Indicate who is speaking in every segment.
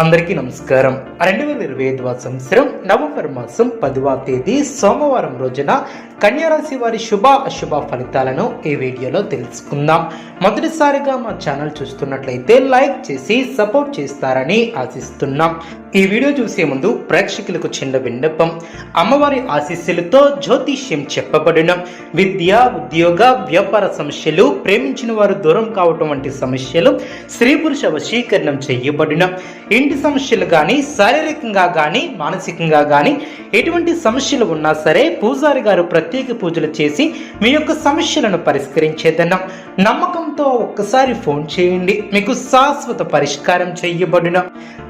Speaker 1: అందరికీ నమస్కారం. రెండు వేల ఇరవై ఐదవ సంవత్సరం నవంబర్ మాసం పదవ తేదీ సోమవారం రోజున కన్యారాశి వారి శుభ అశుభ ఫలితాలను ఈ వీడియోలో తెలుసుకుందాం. మొదటిసారిగా మా ఛానల్ చూస్తున్నట్లయితే లైక్ చేసి సపోర్ట్ చేస్తారని ఆశిస్తున్నాం. ఈ వీడియో చూసే ముందు ప్రేక్షకులకు చిన్న విన్నపం. అమ్మవారి ఆశీస్సులతో జ్యోతిష్యం చెప్పబడిన విద్య ఉద్యోగ వ్యాపార సమస్యలు ప్రేమించిన వారు దూరం కావటం వంటి సమస్యలు స్త్రీ పురుష వశీకరణం చేయబడిన ఇంటి సమస్యలు కానీ శారీరకంగా కానీ మానసికంగా కానీ ఎటువంటి సమస్యలు ఉన్నా సరే పూజారి గారు ప్రత్యేక పూజలు చేసి మీ యొక్క సమస్యలను పరిష్కరించేదన్నాం నమ్మకంతో ఒక్కసారి ఫోన్ చేయండి. మీకు శాశ్వత పరిష్కారం చేయబడిన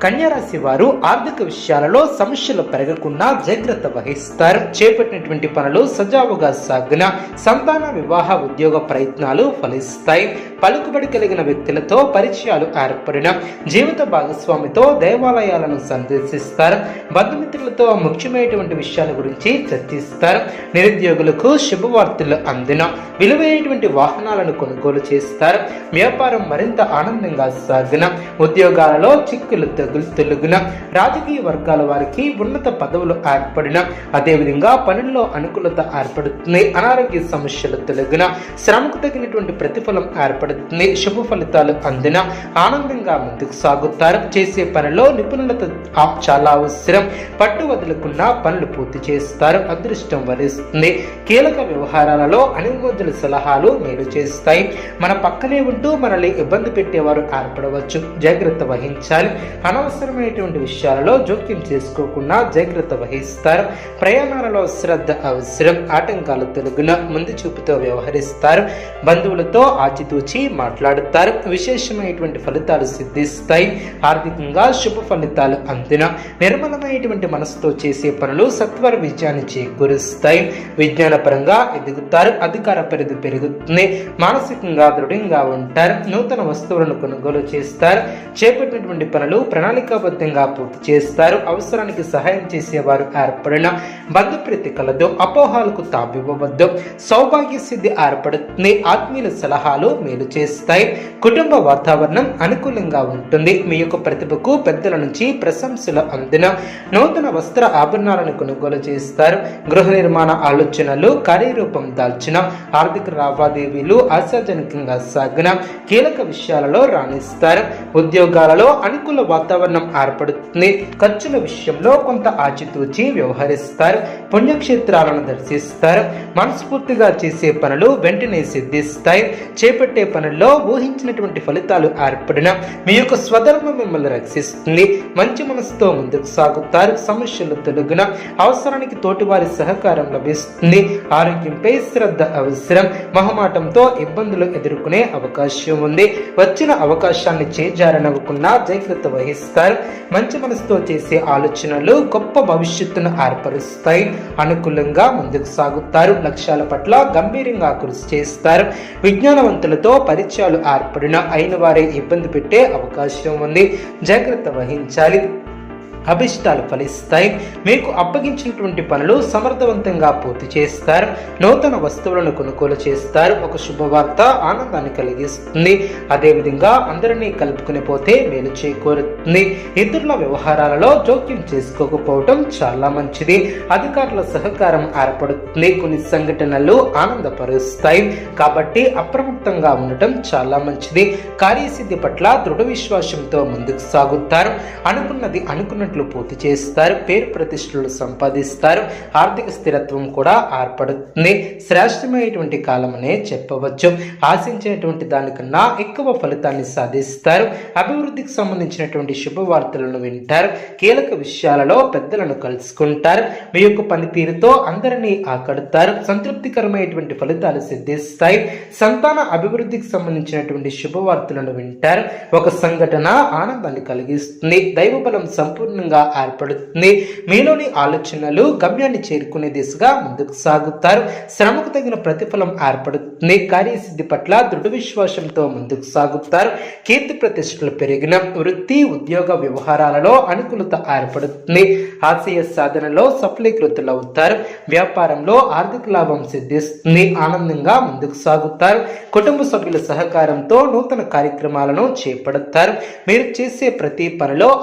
Speaker 1: కన్యారాశి వారు ఆర్థిక విషయాలలో సమస్యలు పెరగకుండా జాగ్రత్త వహిస్తారు. చేపట్టినటువంటి పనులు సజావుగా సాగిన సంతాన వివాహ ఉద్యోగ ప్రయత్నాలు ఫలిస్తాయి. పలుకుబడి కలిగిన వ్యక్తులతో పరిచయాలు ఏర్పడిన జీవిత భాగస్వామితో దేవాలయాలను సందర్శిస్తారు. బంధుమిత్రులతో ముఖ్యమైనటువంటి విషయాల గురించి చర్చిస్తారు. నిరుద్యోగులకు శుభవార్తలు అందిన విలువైనటువంటి వాహనాలను కొనుగోలు చేస్తారు. వ్యాపారం మరింత ఆనందంగా సాగిన ఉద్యోగాలలో చిక్కులు తగులు తొలగిన రాజకీయ వర్గాల వారికి ఉన్నత పదవులు ఏర్పడిన అదేవిధంగా పనుల్లో అనుకూలత ఏర్పడుతుంది అనారోగ్య సమస్యలు తొలగిన శ్రమకు తగినటువంటి ప్రతిఫలం ఏర్పడుతుంది. శుభ ఫలితాలు అందిన ఆనందంగా ముందుకు సాగుతారు. చేసే పనిలో నిపుణులత చాలా అవసరం. పట్టు వదులుకున్న పనులు పూర్తి చేస్తారు. అదృష్టం వరిస్తుంది. కీలక వ్యవహారాలలో అనుమతుల సలహాలు మేలు చేస్తాయి. మన పక్కనే ఉంటూ మనల్ని ఇబ్బంది పెట్టేవారు ఏర్పడవచ్చు. జాగ్రత్త వహించాలి. అనవసరమైనటువంటి విషయాలలో జోక్యం చేసుకోకుండా జాగ్రత్త వహిస్తారు. ప్రయాణాలలో శ్రద్ధ అవసరం. ఆటంకాలు తొలగిన ముందు చూపుతో వ్యవహరిస్తారు. బంధువులతో ఆచితూచి మాట్లాడుతారు. విశేషమైనటువంటి ఫలితాలు సిద్ధిస్తాయి. ఆర్థికంగా శుభ ఫలితాలు అందిన నిర్మలమైనటువంటి మనసుతో చేసే పనులు సత్వర విజయాన్ని చేకూరుస్తాయి. విజ్ఞానపరంగా ఎదుగుతారు. అధికార పరిధి పెరుగుతుంది. మానసికంగా దృఢంగా ఉంటారు. నూతన వస్తువులను కొనుగోలు చేస్తారు. చేపట్టినటువంటి పనులు ప్రణాళికాబద్ధంగా పూర్తి చేస్తారు. అవసరానికి సహాయం చేసేవారు ఏర్పడిన బంధుప్రీతి కలదు. అపోహాలకు తావివ్వవద్దు. సౌభాగ్య సిద్ధి ఏర్పడుతుంది. ఆత్మీయుల సలహాలు మేలు చేస్తాయి. కుటుంబ వాతావరణం అనుకూలంగా ఉంటుంది. మీ యొక్క ప్రతిభకు పెద్దల నుంచి ప్రశంసలు అందిన నూతన వస్త్ర ఆభరణాలను కొనుగోలు చేస్తారు. గృహ నిర్మాణ ఆలోచనలు కార్యరూపం దాల్చిన ఆర్థిక లావాదేవీలు ఆశాజనకంగా సాగిన కీలక విషయాలలో రాణిస్తారు. ఉద్యోగాలలో అనుకూల వాతావరణం ఏర్పడుతుంది. ఖర్చుల విషయంలో కొంత ఆచితూచి వ్యవహరిస్తారు. పుణ్యక్షేత్రాలను దర్శిస్తారు. మనస్ఫూర్తిగా చేసే పనులు వెంటనే సిద్ధిస్తాయి. చేపట్టే పనుల్లో ఊహించినటువంటి ఫలితాలు ఏర్పడిన మీ యొక్క స్వధర్మం మిమ్మల్ని రక్షిస్తుంది. మంచి మనసుతో ముందుకు సాగుతారు. సమస్యలు తొలగిన అవసరానికి తోటివారి సహకారం లభిస్తుంది. ఆరోగ్యంపై శ్రద్ధ అవసరం. మొహమాటంతో ఇబ్బందులు ఎదుర్కొనే అవకాశం ఉంది. వచ్చిన అవకాశాన్ని చేజారనవ్వకుండా జాగ్రత్త వహిస్తారు. మంచి మనసుతో చేసే ఆలోచనలు గొప్ప భవిష్యత్తును ఏర్పరుస్తాయి. అనుకూలంగా ముందుకు సాగుతారు. లక్ష్యాల పట్ల గంభీరంగా కృషి చేస్తారు. విజ్ఞానవంతులతో పరిచయాలు ఏర్పడిన అయిన వారే ఇబ్బంది పెట్టే అవకాశం ఉంది. జాగ్రత్త వహించాలి. అభిష్టాలు ఫలిస్తాయి. మీకు అప్పగించినటువంటి పనులు సమర్థవంతంగా పూర్తి చేస్తారు. నూతన వస్తువులను కొనుగోలు చేస్తారు. ఒక శుభవార్త ఆనందాన్ని కలిగిస్తుంది. అదేవిధంగా అందరినీ కలుపుకుని పోతే మేలు చేకూరుతుంది. ఇతరుల వ్యవహారాలలో జోక్యం చేసుకోకపోవటం చాలా మంచిది. అధికారుల సహకారం ఏర్పడుతుంది. కొన్ని సంఘటనలు ఆనందపరుస్తాయి. కాబట్టి అప్రమత్తంగా ఉండటం చాలా మంచిది. కార్యసిద్ధి పట్ల దృఢ విశ్వాసంతో ముందుకు సాగుతారు. అనుకున్నది అనుకున్నట్లు పూర్తి చేస్తారు పేరు ప్రతిష్టలు సంపాదిస్తారు ఆర్థిక స్థిరత్వం కూడా ఏర్పడుతుంది. శ్రేష్టమైనటువంటి కాలమనే చెప్పవచ్చు. ఆశించేటువంటి దానికన్నా ఎక్కువ ఫలితాన్ని సాధిస్తారు. అభివృద్ధికి సంబంధించినటువంటి శుభవార్తలను వింటారు. కీలక విషయాలలో పెద్దలను కలుసుకుంటారు. మీ యొక్క పనితీరుతో అందరినీ ఆకడతారు. సంతృప్తికరమైనటువంటి ఫలితాలు సిద్ధిస్తాయి. సంతాన అభివృద్ధికి సంబంధించినటువంటి శుభవార్తలను వింటారు. ఒక సంఘటన ఆనందాన్ని కలిగిస్తుంది. దైవబలం సంపూర్ణంగా ఏర్పడుతుంది. మీలోని ఆలోచనలు గమ్యాన్ని చేరుకునే దిశగా ముందుకు సాగుతారు. శ్రమకు తగిన ప్రతిఫలం ఏర్పడుతుంది. కార్యసిద్ధి పట్ల దృఢ విశ్వాసంతో ముందుకు సాగుతారు. కీర్తి ప్రతిష్టలు పెరిగిన వృత్తి ఉద్యోగ వ్యవహారాలలో అనుకూలత ఏర్పడుతుంది. ఆశయ సాధనలో సఫలీకృతులవుతారు. వ్యాపారంలో ఆర్థిక లాభం సిద్ధిస్తుంది. ఆనందంగా ముందుకు సాగుతారు. కుటుంబ సభ్యుల సహకారంతో నూతన కార్యక్రమాలను చేపడతారు. మీరు చేసే ప్రతి పనిలో